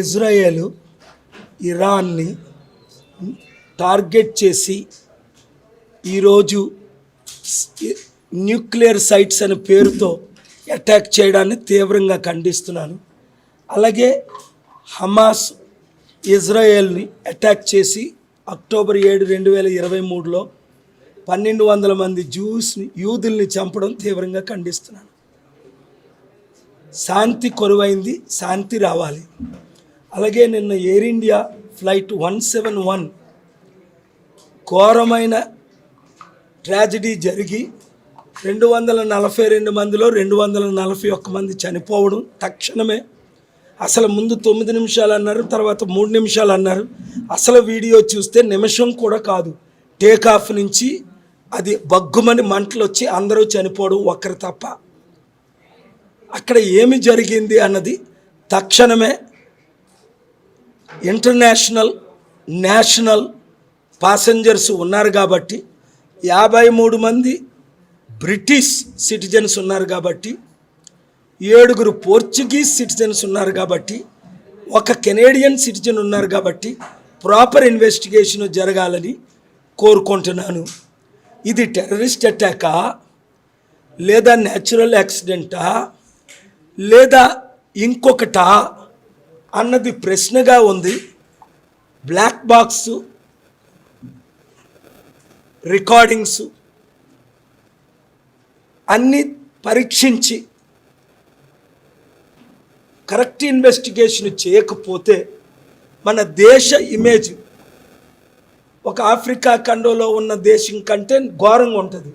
Israel ఇరాన్ని target చేసి ఈరోజు nuclear sites అనే పేరుతో అటాక్ చేయడాన్ని తీవ్రంగా ఖండిస్తున్నాను. అలాగే హమాస్ ఇజ్రాయెల్ని అటాక్ చేసి అక్టోబర్ ఏడు రెండు వేల ఇరవై మూడులో పన్నెండు వందల మంది జూస్ని యూదుల్ని చంపడం తీవ్రంగా ఖండిస్తున్నాను. శాంతి కొరువైంది శాంతి రావాలి. అలాగే నిన్న Air India flight one seven one ఘోరమైన ట్రాజిడీ జరిగి రెండు వందల నలభై రెండు మందిలో రెండు వందల నలభై ఒక్క మంది చనిపోవడం తక్షణమే. అసలు ముందు తొమ్మిది నిమిషాలు అన్నారు తర్వాత మూడు నిమిషాలు అన్నారు. అసలు వీడియో చూస్తే నిమిషం కూడా కాదు. టేక్ ఆఫ్ నుంచి అది బగ్గుమని మంటలు వచ్చి అందరూ చనిపోవడం ఒక్కరు తప్ప. అక్కడ ఏమి జరిగింది అన్నది తక్షణమే ఇంటర్నేషనల్ నేషనల్ పాసెంజర్స్ ఉన్నారు కాబట్టి యాభై మూడు మంది బ్రిటిష్ సిటిజన్స్ ఉన్నారు కాబట్టి ఏడుగురు పోర్చుగీస్ సిటిజన్స్ ఉన్నారు కాబట్టి ఒక కెనేడియన్ సిటిజన్ ఉన్నారు కాబట్టి ప్రాపర్ ఇన్వెస్టిగేషన్ జరగాలని కోరుకుంటున్నాను. ఇది టెర్రరిస్ట్ అటాకా? లేదా న్యాచురల్ యాక్సిడెంటా? లేదా ఇంకొకటా? అన్నది ప్రశ్నగా ఉంది. బ్లాక్ బాక్స్ రికార్డింగ్స్ అన్నీ పరీక్షించి కరెక్ట్ ఇన్వెస్టిగేషన్ చేయకపోతే మన దేశ ఇమేజ్ ఒక ఆఫ్రికా ఖండంలో ఉన్న దేశం కంటే ఘోరంగా ఉంటుంది.